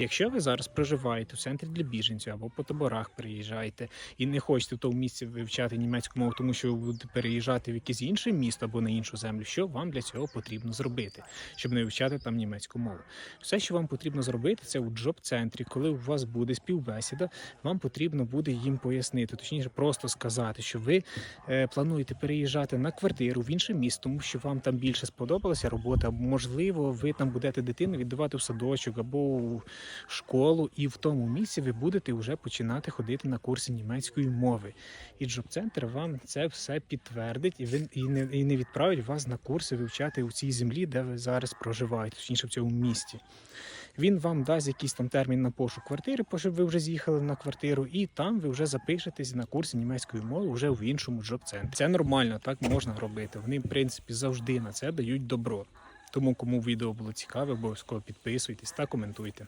Якщо ви зараз проживаєте в центрі для біженців або по таборах переїжджаєте і не хочете в тому місці вивчати німецьку мову, тому що ви будете переїжджати в якесь інше місто або на іншу землю, що вам для цього потрібно зробити, щоб не вивчати там німецьку мову? Все, що вам потрібно зробити, це у джоб-центрі, коли у вас буде співбесіда, вам потрібно буде їм пояснити, точніше, просто сказати, що ви е, плануєте переїжджати на квартиру в інше місто, тому що вам там більше сподобалася робота, можливо, ви там будете дитину віддавати в садочок або школу, і в тому місці ви будете вже починати ходити на курси німецької мови. І джоб-центр вам це все підтвердить, і він і не, і не відправить вас на курси вивчати у цій землі, де ви зараз проживаєте, точніше в цьому місті. Він вам дасть якийсь там термін на пошук квартири, щоб ви вже з'їхали на квартиру, і там ви вже запишетесь на курси німецької мови вже в іншому джоб-центрі. Це нормально, так можна робити. Вони, в принципі, завжди на це дають добро. Тому, кому відео було цікаве, обов'язково підписуйтесь та коментуйте.